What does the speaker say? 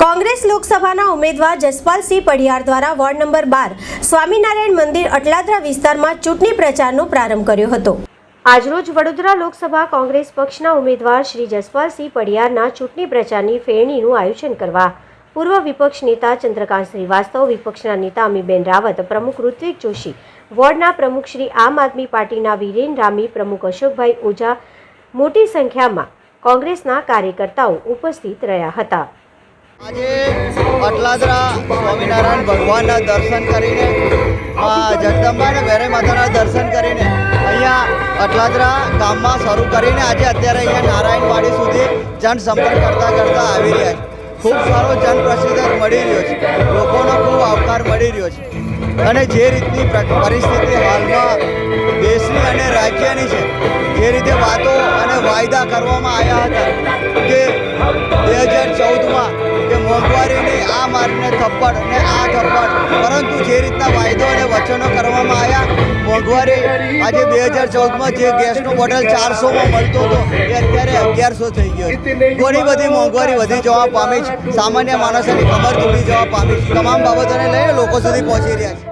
કોંગ્રેસ લોકસભાના ઉમેદવાર જસપાલસિંહ પઢિયાર દ્વારા વોર્ડ નંબર બાર સ્વામિનારાયણ મંદિર અટલાદરા વિસ્તારમાં ચૂંટણી પ્રચારનો પ્રારંભ કર્યો હતો. આજરોજ વડોદરા લોકસભા કોંગ્રેસ પક્ષના ઉમેદવાર શ્રી જસપાલસિંહ પઢિયારના ચૂંટણી પ્રચારની ફેરણીનું આયોજન કરવા પૂર્વ વિપક્ષ નેતા ચંદ્રકાંત શ્રીવાસ્તવ, વિપક્ષના નેતા અમીબેન રાવત, પ્રમુખ ઋત્વિક જોશી, વોર્ડના પ્રમુખ શ્રી આમ આદમી પાર્ટીના વીરેન રામી, પ્રમુખ અશોકભાઈ ઓઝા મોટી સંખ્યામાં કોંગ્રેસના કાર્યકર્તાઓ ઉપસ્થિત રહ્યા હતા. આજે અટલાદરા સ્વામિનારાયણ ભગવાનના દર્શન કરીને આ જગદંબા અને વેરે માતાના દર્શન કરીને અહીંયા અટલાદરા ગામમાં શરૂ કરીને આજે અત્યારે અહીંયા નારાયણવાડી સુધી જનસંપર્ક કરતાં કરતાં આવી રહ્યા છે. ખૂબ સારો જનપ્રસિદ્ધ મળી રહ્યો છે. લોકોનો ખૂબ આવકાર મળી રહ્યો છે. અને જે રીતની પરિસ્થિતિ હાલમાં દેશની અને રાજ્યની છે, જે રીતે વાતો અને વાયદા કરવામાં આવ્યા હતા કે મોંઘવારીની આ મારીને થપ્પડ અને આ થપ્પડ. પરંતુ જે રીતના વાયદો અને વચનો કરવામાં આવ્યા, મોંઘવારી આજે બે હજાર ચૌદમાં જે ગેસનો બોટલ ચારસોમાં મળતો હતો, એ અત્યારે અગિયારસો થઈ ગયો ઘણી બધી મોંઘવારી વધી જવા પામી છે. સામાન્ય માણસોની કમર તૂટી જવા પામી છે. તમામ બાબતોને લઈને લોકો સુધી પહોંચી રહ્યા છે.